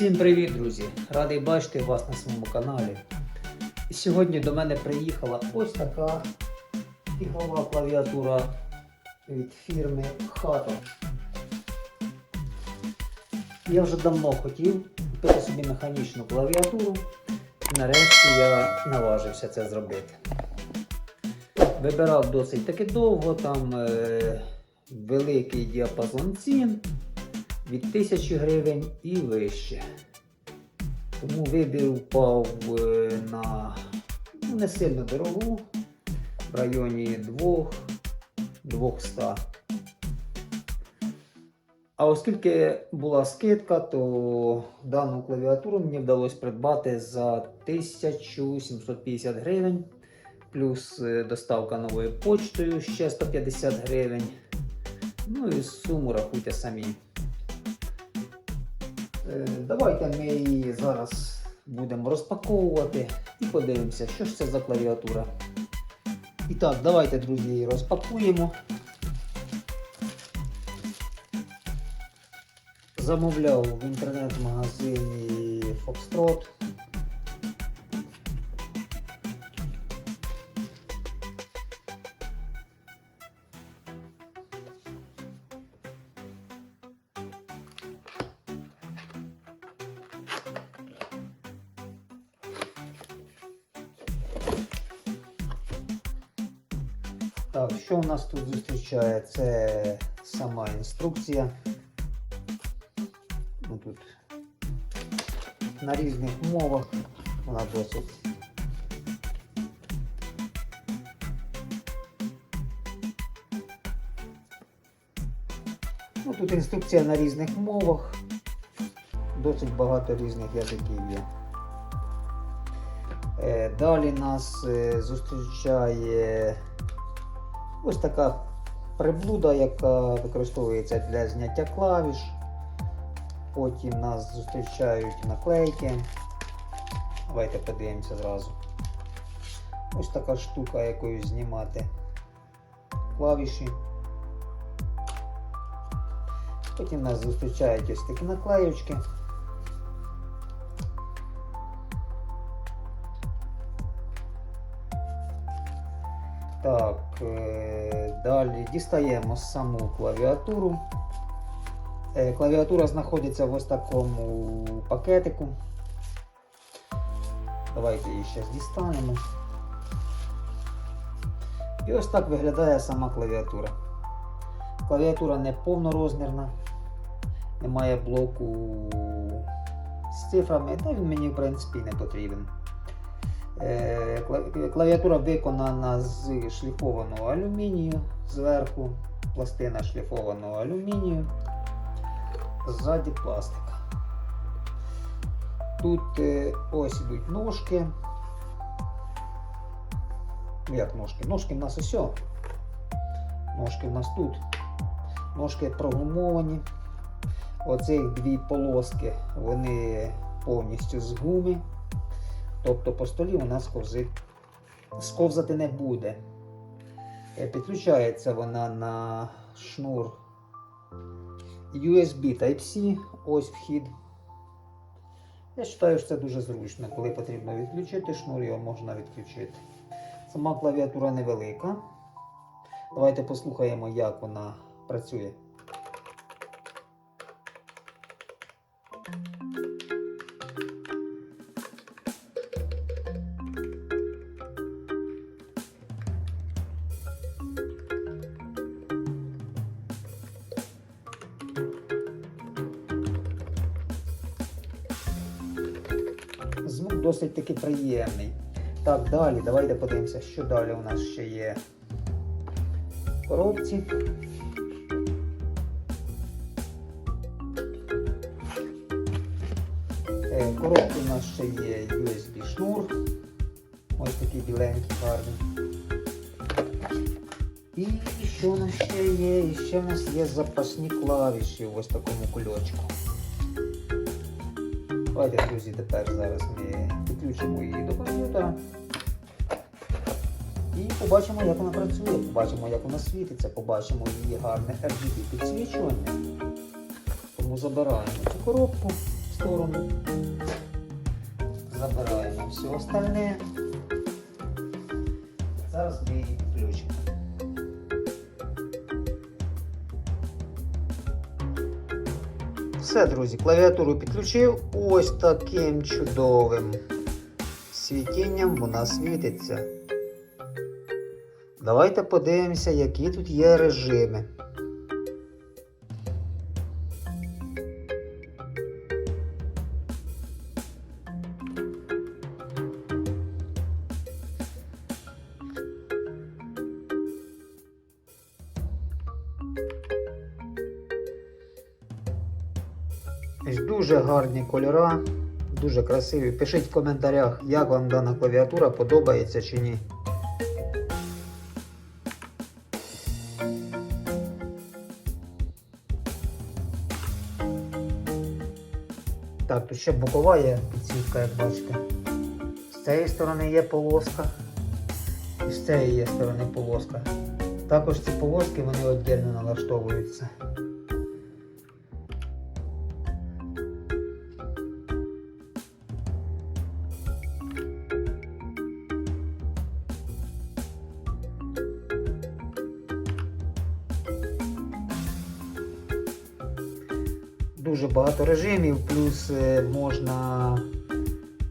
Всім привіт, друзі! Радий бачити вас на своєму каналі. Сьогодні до мене приїхала ось така ігрова клавіатура від фірми Hato. Я вже давно хотів купити собі механічну клавіатуру. Нарешті я наважився це зробити. Вибирав досить таки довго, там е, великий діапазон цін від 1000 гривень і вище. Тому вибір впав е, на ну, не сильно дорогу, в районі 2 200. А оскільки була скидка, то дану клавіатуру мені вдалося придбати за 1750 гривень, плюс е, доставка новою почтою ще 150 гривень. Ну і суму рахуйте самі. Е, Давайте ми її зараз будемо розпаковувати і подивимося, що ж це за клавіатура. І так, давайте, друзі, її розпакуємо. Замовляв в інтернет-магазині Foxtrot. Так, що у нас тут зустрічає? Це сама інструкція. Ну, тут на різних мовах вона досить. Ну, тут інструкція на різних мовах. Досить багато різних язиків є. Е, Далі нас е, зустрічає Ось така приблуда, яка використовується для зняття клавіш. Потім нас зустрічають наклейки. Давайте подивимося зразу. Ось така штука, якою знімати клавіші. Потім нас зустрічають ось такі наклеючки. Так, е, далі дістаємо саму клавіатуру. Е, Клавіатура знаходиться в ось такому пакетику. Давайте її ще дістанемо. І ось так виглядає сама клавіатура. Клавіатура не повнорозмірна, немає блоку з цифрами, та він мені в принципі не потрібен. Е, кла- Клавіатура виконана з шліфованого алюмінію, зверху пластина шліфованого алюмінію, ззаді пластика. Тут е, ось ідуть ножки. Як ножки? Ножки в нас ось. Ножки в нас тут. Ножки прогумовані. Оцих дві полоски, вони повністю з гуми. Тобто по столі у нас ковзи, сковзати не буде. Е, Підключається вона на шнур USB Type-C, ось вхід. Я вважаю, що це дуже зручно. Коли потрібно відключити шнур, його можна відключити. Сама клавіатура невелика. Давайте послухаємо, як вона працює. Досить таки приємний. Так, далі, давайте подивимося, що далі у нас ще є коробці. Е, В коробці у нас ще є USB шнур. Ось такий біленький гарний. І що у нас ще є? І ще в нас є запасні клавіші в ось такому кульочку. Давайте, друзі, тепер зараз ми підключимо її до комп'ютера. І побачимо, як вона працює, побачимо, як вона світиться, побачимо її гарне RGB підсвічування. Тому забираємо цю коробку, в сторону. Забираємо все остальне. Зараз ми її підключимо. Все, друзі, клавіатуру підключив. Ось таким чудовим світінням вона світиться. Давайте подивимося, які тут є режими. Дуже гарні кольора, дуже красиві. Пишіть в коментарях, як вам дана клавіатура подобається чи ні. Так, тут ще бокова є підсвітка, як бачите. З цієї сторони є полоска. І з цієї є сторони полоска. Також ці полоски вони віддільно налаштовуються. Дуже багато режимів, плюс е, можна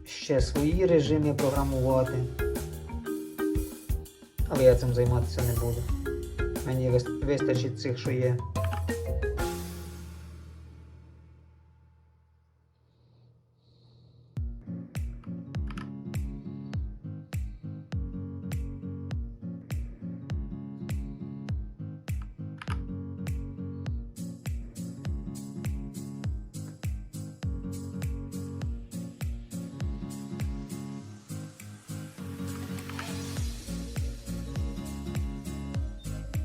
ще свої режими програмувати. Але я цим займатися не буду. Мені вистачить цих, що є.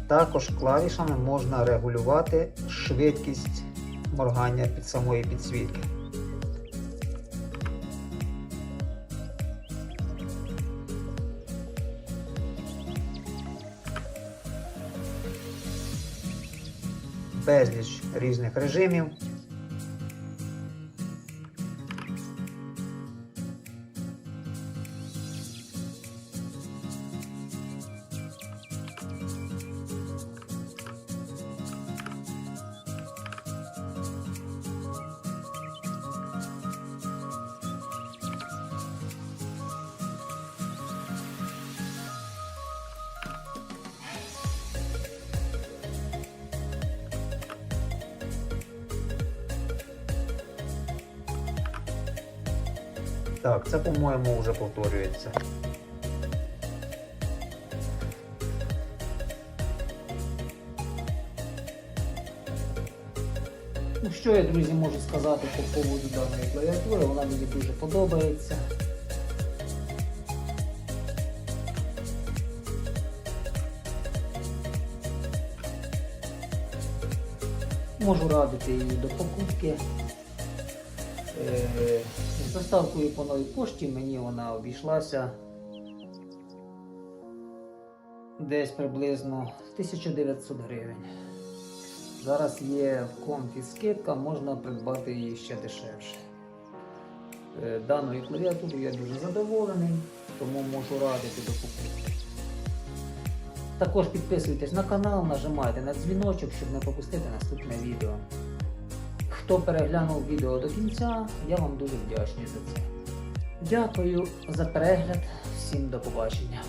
Також клавішами можна регулювати швидкість моргання під самої підсвітки. Безліч різних режимів. Так, це, по-моєму, вже повторюється. Ну, що я, друзі, можу сказати по поводу даної клавіатури, вона мені дуже подобається. Можу радити її до покупки. Е, З доставкою по новій пошті мені вона обійшлася десь приблизно 1900 гривень. Зараз є в конфі скидка, можна придбати її ще дешевше. Е, Даною клавіатурою я дуже задоволений, тому можу радити до покупки. Також підписуйтесь на канал, нажимайте на дзвіночок, щоб не пропустити наступне відео. Хто переглянув відео до кінця, я вам дуже вдячний за це. Дякую за перегляд, всім до побачення.